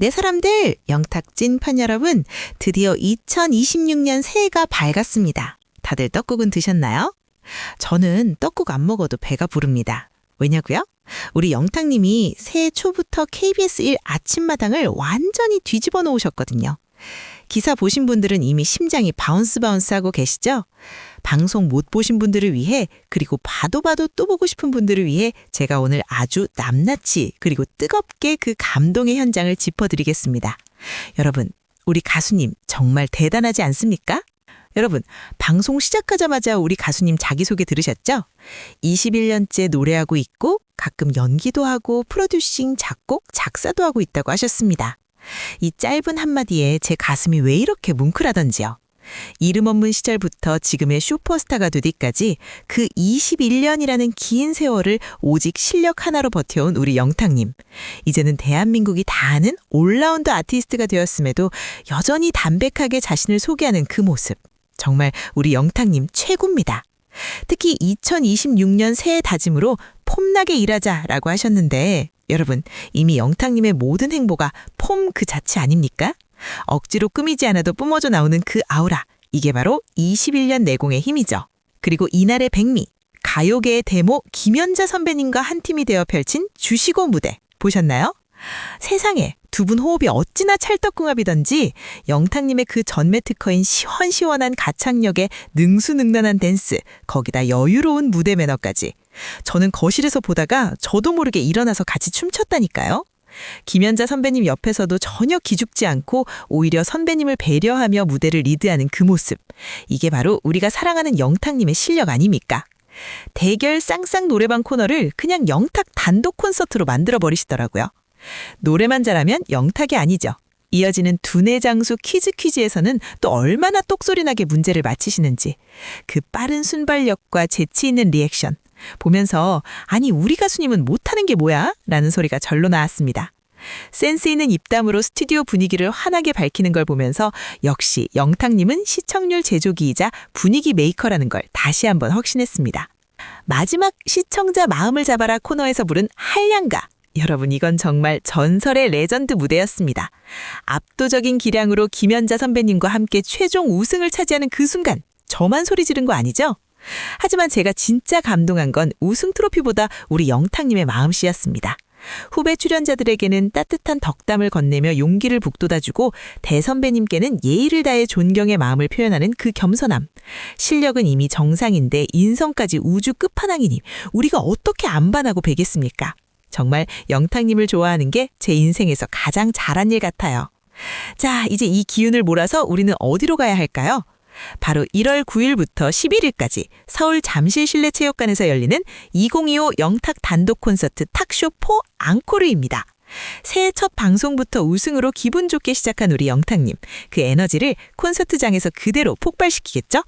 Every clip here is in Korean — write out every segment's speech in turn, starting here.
네 사람들, 영탁찐판 여러분, 드디어 2026년 새해가 밝았습니다. 다들 떡국은 드셨나요? 저는 떡국 안 먹어도 배가 부릅니다. 왜냐고요? 우리 영탁님이 새해 초부터 KBS 1 아침마당을 완전히 뒤집어 놓으셨거든요. 기사 보신 분들은 이미 심장이 바운스 바운스 하고 계시죠? 방송 못 보신 분들을 위해 그리고 봐도 봐도 또 보고 싶은 분들을 위해 제가 오늘 아주 낱낱이 그리고 뜨겁게 그 감동의 현장을 짚어드리겠습니다. 여러분, 우리 가수님 정말 대단하지 않습니까? 여러분, 방송 시작하자마자 우리 가수님 자기소개 들으셨죠? 21년째 노래하고 있고 가끔 연기도 하고 프로듀싱, 작곡, 작사도 하고 있다고 하셨습니다. 이 짧은 한마디에 제 가슴이 왜 이렇게 뭉클하던지요. 이름 없는 시절부터 지금의 슈퍼스타가 되기까지 그 21년이라는 긴 세월을 오직 실력 하나로 버텨온 우리 영탁님. 이제는 대한민국이 다 아는 올라운드 아티스트가 되었음에도 여전히 담백하게 자신을 소개하는 그 모습. 정말 우리 영탁님 최고입니다. 특히 2026년 새해 다짐으로 폼나게 일하자라고 하셨는데 여러분 이미 영탁님의 모든 행보가 폼 그 자체 아닙니까? 억지로 꾸미지 않아도 뿜어져 나오는 그 아우라 이게 바로 21년 내공의 힘이죠. 그리고 이날의 백미 가요계의 데모 김연자 선배님과 한 팀이 되어 펼친 주시고 무대 보셨나요? 세상에 두 분 호흡이 어찌나 찰떡궁합이던지 영탁님의 그 전매 특허인 시원시원한 가창력에 능수능란한 댄스 거기다 여유로운 무대 매너까지 저는 거실에서 보다가 저도 모르게 일어나서 같이 춤췄다니까요. 김연자 선배님 옆에서도 전혀 기죽지 않고 오히려 선배님을 배려하며 무대를 리드하는 그 모습. 이게 바로 우리가 사랑하는 영탁님의 실력 아닙니까? 대결 쌍쌍 노래방 코너를 그냥 영탁 단독 콘서트로 만들어 버리시더라고요. 노래만 잘하면 영탁이 아니죠. 이어지는 두뇌 장수 퀴즈 퀴즈에서는 또 얼마나 똑소리나게 문제를 맞히시는지 그 빠른 순발력과 재치 있는 리액션 보면서 아니 우리 가수님은 못하는 게 뭐야? 라는 소리가 절로 나왔습니다. 센스 있는 입담으로 스튜디오 분위기를 환하게 밝히는 걸 보면서 역시 영탁님은 시청률 제조기이자 분위기 메이커라는 걸 다시 한번 확신했습니다. 마지막 시청자 마음을 잡아라 코너에서 부른 한량가. 여러분 이건 정말 전설의 레전드 무대였습니다. 압도적인 기량으로 김연자 선배님과 함께 최종 우승을 차지하는 그 순간 저만 소리 지른 거 아니죠? 하지만 제가 진짜 감동한 건 우승 트로피보다 우리 영탁님의 마음씨였습니다. 후배 출연자들에게는 따뜻한 덕담을 건네며 용기를 북돋아주고 대선배님께는 예의를 다해 존경의 마음을 표현하는 그 겸손함. 실력은 이미 정상인데 인성까지 우주 끝판왕이니 우리가 어떻게 안 반하고 베겠습니까? 정말 영탁님을 좋아하는 게 제 인생에서 가장 잘한 일 같아요. 자, 이제 이 기운을 몰아서 우리는 어디로 가야 할까요? 바로 1월 9일부터 11일까지 서울 잠실 실내 체육관에서 열리는 2025 영탁 단독 콘서트 탁쇼 4 앙코르입니다. 새해 첫 방송부터 우승으로 기분 좋게 시작한 우리 영탁님. 그 에너지를 콘서트장에서 그대로 폭발시키겠죠?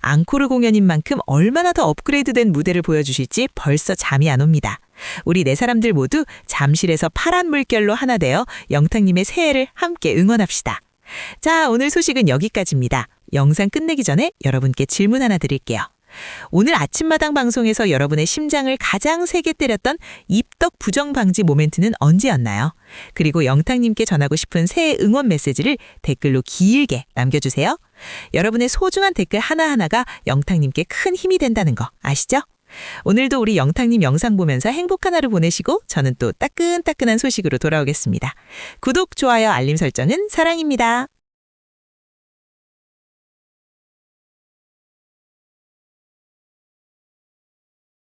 앙코르 공연인 만큼 얼마나 더 업그레이드된 무대를 보여주실지 벌써 잠이 안 옵니다. 우리 네 사람들 모두 잠실에서 파란 물결로 하나 되어 영탁님의 새해를 함께 응원합시다. 자, 오늘 소식은 여기까지입니다. 영상 끝내기 전에 여러분께 질문 하나 드릴게요. 오늘 아침마당 방송에서 여러분의 심장을 가장 세게 때렸던 입덕 부정 방지 모멘트는 언제였나요? 그리고 영탁님께 전하고 싶은 새해 응원 메시지를 댓글로 길게 남겨주세요. 여러분의 소중한 댓글 하나하나가 영탁님께 큰 힘이 된다는 거 아시죠? 오늘도 우리 영탁님 영상 보면서 행복한 하루 보내시고 저는 또 따끈따끈한 소식으로 돌아오겠습니다. 구독, 좋아요, 알림 설정은 사랑입니다.